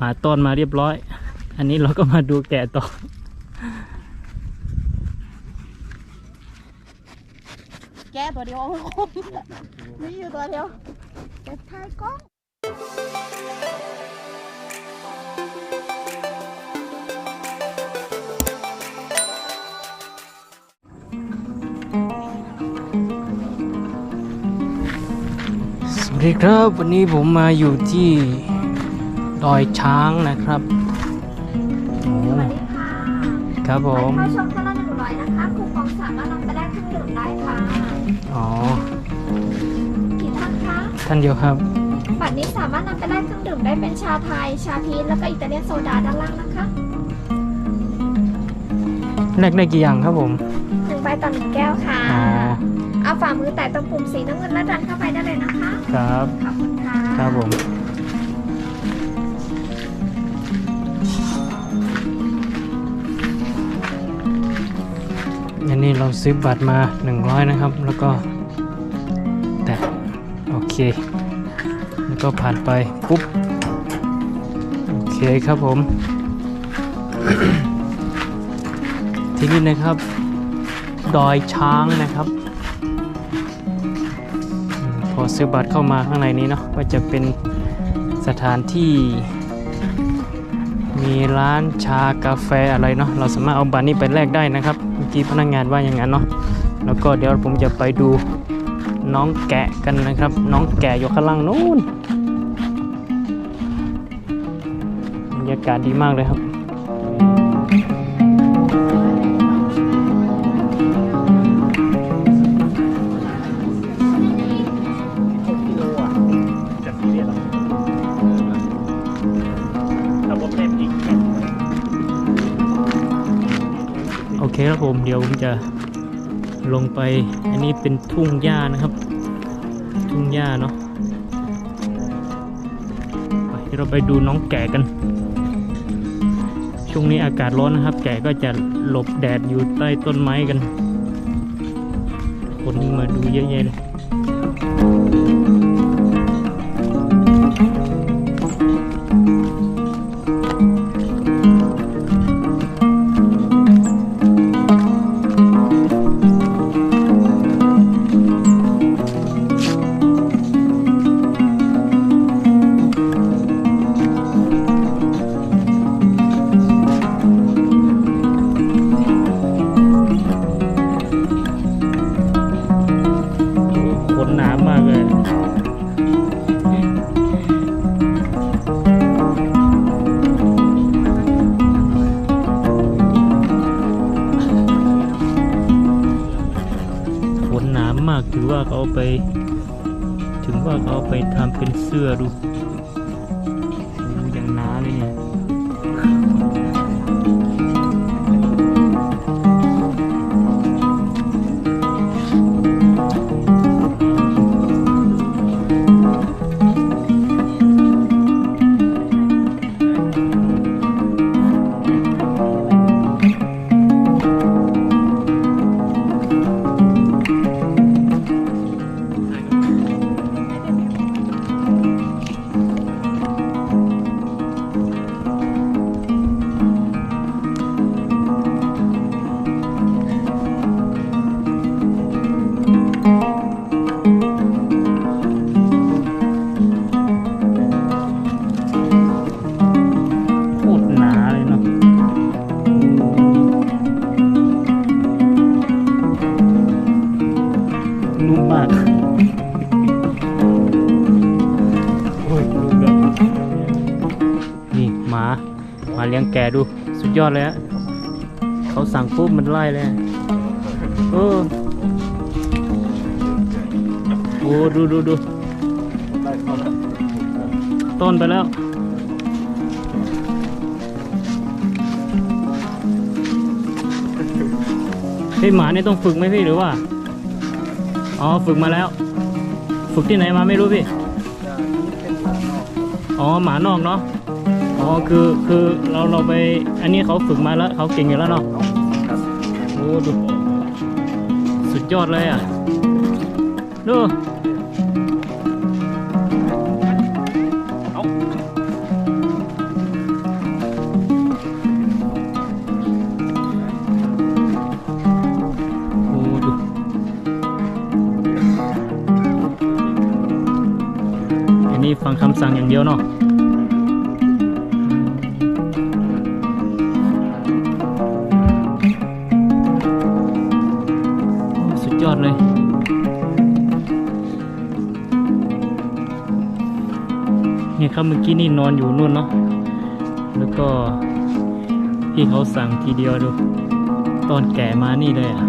หาต้นมาเรียบร้อย อันนี้เราก็มาดูแกะต่อ แก้ตัวเดียวคมมีอยู่ตัวเดียวเก็บท้ายกล้องสวัสดีครับ วันนี้ผมมาอยู่ที่ ดอยช้างนะครับโอ้สวัสดีค่ะครับผมเข้าชมท่านละหนึ่งร้อยนะคะคูปองสามารถนำไปได้เครื่องดื่มได้ค่ะอ๋อกี่ท่านคะท่านเดียวครับบัตรนี้สามารถนำไปได้เครื่องดื่มได้เป็นชาไทย ชาพีชแล้วก็อิตาเลียนโซดาด้านล่างนะคะแลกได้กี่อย่างครับผมหนึ่งใบต่อหนึ่งแก้วค่ะอ๋อเอาฝ่ามือแตะตรงปุ่มสีน้ำเงินแล้วดันเข้าไปได้เลยนะคะ ครับขอบคุณค่ะครับผม อันนี้เราซื้อบัตรมา 100 นะครับ แล้วก็แต่โอเค แล้วก็ผ่านไป ปุ๊บ โอเคครับผม ที่นี่นะครับ ดอยช้างนะครับ พอซื้อบัตรเข้ามาข้างในนี้เนาะก็จะเป็นสถานที่มีร้านชากาแฟอะไรเนาะเราสามารถเอาบัตรนี้ไปแลกได้นะครับ กี้พนักงานว่าอย่างนั้นเนาะแล้วก็เดี๋ยวผมจะไปดูน้องแกะกันนะครับ น้องแกะอยู่ข้างล่างนู้นบรรยากาศดีมากเลยครับ ครับผมเดี๋ยวผมจะลงไปอันนี้เป็นทุ่งหญ้านะครับ ทุ่งหญ้าเนาะไปเดี๋ยวเราไปดูน้องแกะกัน ช่วงนี้อากาศร้อนนะครับ แกะก็จะหลบแดดอยู่ใต้ต้นไม้กัน คนมาดูเยอะแยะเลย มากถือว่าเขาเอาไป ถึงว่าเขาเอาไปทำเป็นเสื้อดู มาหมาเลี้ยงแกดู สุดยอดเลยฮะเขาสั่งปุ๊บมันไล่เลยอะเออโอ้ดูดูดูต้นไปแล้วพี่หมานี่ต้องฝึกไหมพี่หรือว่า อ๋อฝึกมาแล้ว ฝึกที่ไหนมาไม่รู้พี่ อ๋อหมานอกเนาะ อ๋อคือคือเราเราไปอันนี้เขาฝึกมาแล้วเขาเก่งอยู่แล้วเนาะโอ้ดูสุดยอดเลยอะดูฟังคำสั่งอย่างเดียวเนาะ นี่ยครับเมื่อกี้นี่นอนอยู่นู่นเนาะแล้วก็พี่เขาสั่งทีเดียวดู ตอนแก่มานี่เลยอะ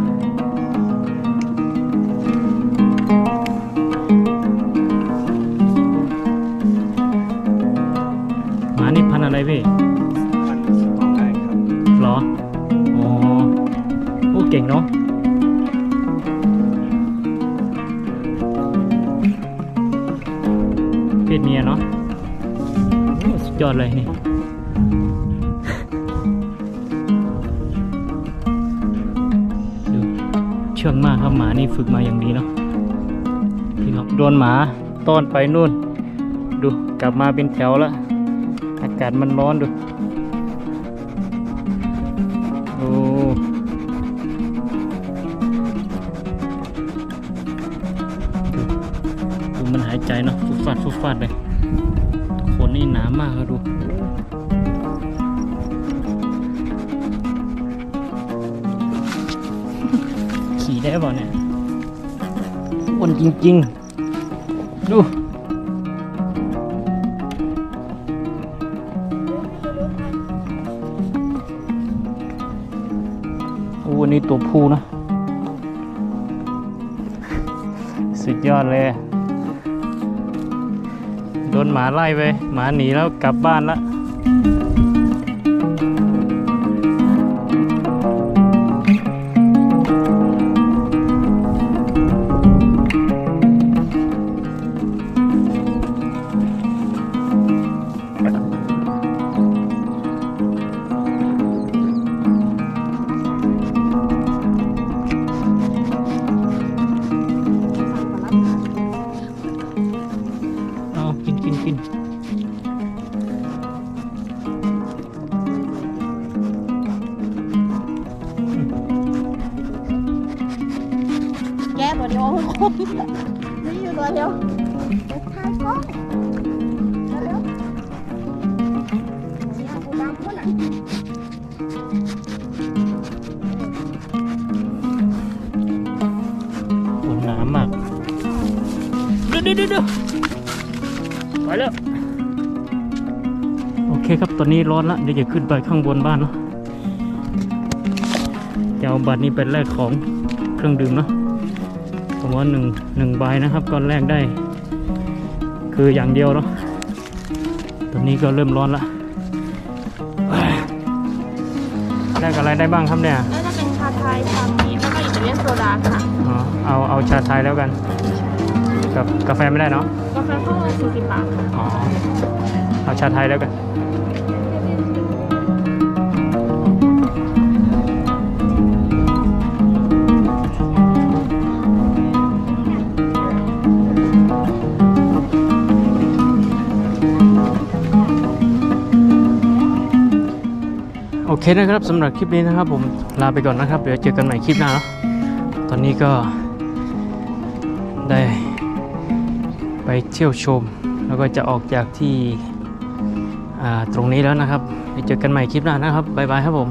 หมานี่พันธุ์อะไรพี่พันสองได้ครับเหรออ๋อโอ้เก่งเนาะ ยอดเลยนี่ดูเชื่องมากครับหมานี่ฝึกมาอย่างดีเนาะพี่ครับโดนหมาต้อนไปนู่น ดูกลับมาเป็นแถวแล้วอากาศมันร้อนดูโอ้ดูดูมันหายใจเนาะฟุดฟาดฟุดฟาดเลยามากครับดูขี่ได้เปล่เนี่ยอ้วนจริง ๆ ดูโอ้อันนี้ตัวผู้นะ สุดยอดเลย โดนหมาไล่ไปหมาหนีแล้วกลับบ้านละ เคครับตอนนี้ร้อนละเดี๋ยวจะขึ้นไปข้างบนบ้านเนาะจะเอาบัตรนี้ไปแลกของเครื่องดื่มเนาะผมว่าหนึ่งหนึ่งใบนะครับก็แลกได้ คืออย่างเดียวเนาะตอนนี้ก็เริ่มร้อนละแลกอะไรได้บ้างครับเนี่ยน่าจะเป็นชาไทยชาพีชแล้วก็อิตาเลียนโซดาค่ะอ๋อเอาเอาชาไทยแล้วกัน กับกาแฟไม่ได้เนาะกาแฟข้าวโพดสี่สิบบาทค่ะอ๋อเอาชาไทยแล้วกัน เคนะครับสำหรับคลิปนี้นะครับ ผมลาไปก่อนนะครับ เดี๋ยวเจอกันใหม่คลิปหน้าเนาะตอนนี้ก็ได้ไปเที่ยวชม แล้วก็จะออกจากที่ตรงนี้แล้วนะครับเจอกันใหม่คลิปหน้านะครับบ๊ายบายครับผม